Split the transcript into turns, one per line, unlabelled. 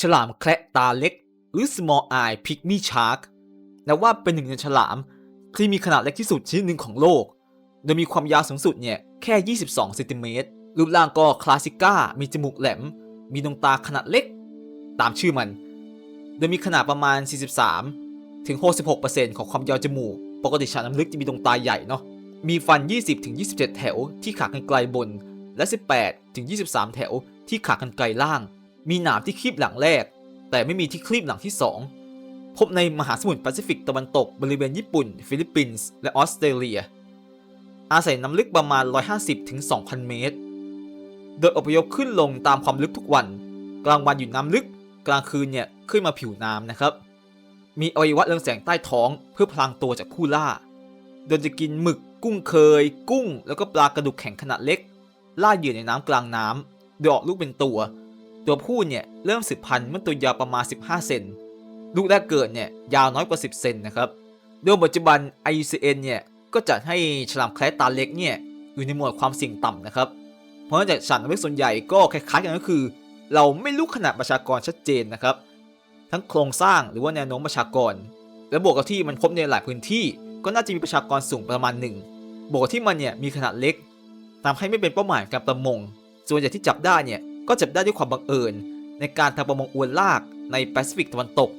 ฉลามแคระตาเล็ก หรือ small eye pygmy shark นับว่าเป็นหนึ่งในฉลามที่มีขนาดเล็กที่สุดชนิดหนึ่งของโลก โดยมีความยาวสูงสุดเนี่ยแค่ 22เซนติเมตร รูปร่างก็คลาสสิก้า มีจมูกแหลม มีดวงตาขนาดเล็ก ตามชื่อมัน โดยมีขนาดประมาณ 43 ถึง 66%ของความยาวจมูก ปกติฉลามน้ำลึกจะมีดวงตาใหญ่เนาะ มีฟัน 20 ถึง 27 แถวที่ขากรรไกรบน และ 18 ถึง 23 แถวที่ขากรรไกรล่าง มีหนามที่คลีบหลังแรก แต่ไม่มีที่คลีบหลังที่ 2 พบในมหาสมุทรแปซิฟิกตะวันตกบริเวณญี่ปุ่น ฟิลิปปินส์และออสเตรเลีย อาศัยน้ำลึกประมาณ 150ถึง2,000 เมตร โดยอพยพขึ้นลงตามความลึกทุกวัน กลางวันอยู่น้ำลึก กลางคืนเนี่ยขึ้นมาผิวน้ำนะครับ มีอวัยวะเรืองแสงใต้ท้องเพื่อพลางตัวจากผู้ล่า โดยจะกินหมึกกุ้งเคย กุ้ง แล้วก็ปลากระดูกแข็งขนาดเล็ก ล่าเหยื่อในน้ำกลางน้ำโดยออกลูกเป็นตัว ตัวผู้เนี่ยเริ่มสืบพันธุ์เมื่อตัวยาวประมาณ 15 เซน ลูกแรกเกิดเนี่ยยาวน้อยกว่า 10 เซนนะครับ โดยปัจจุบัน IUCN เนี่ยก็จัดให้ฉลามแคระตาเล็กเนี่ยอยู่ในหมวดความเสี่ยงต่ำนะครับ เพราะจากสัตว์น้ำลึกส่วนใหญ่ก็คล้ายๆกันก็คือ เราไม่รู้ขนาดประชากรชัดเจนนะครับ ทั้งโครงสร้างหรือว่าแนวโน้มประชากร และบวกกับที่มันพบในหลายพื้นที่ ก็น่าจะมีประชากรสูงประมาณหนึ่งบวกที่มันเนี่ยมีขนาดเล็กทำให้ไม่เป็นเป้าหมายการประมง ส่วนใหญ่ที่จับได้เนี่ย ก็จับได้ด้วยความบังเอิญ ในการทำประมงอวนลากในแปซิฟิกตะวันตก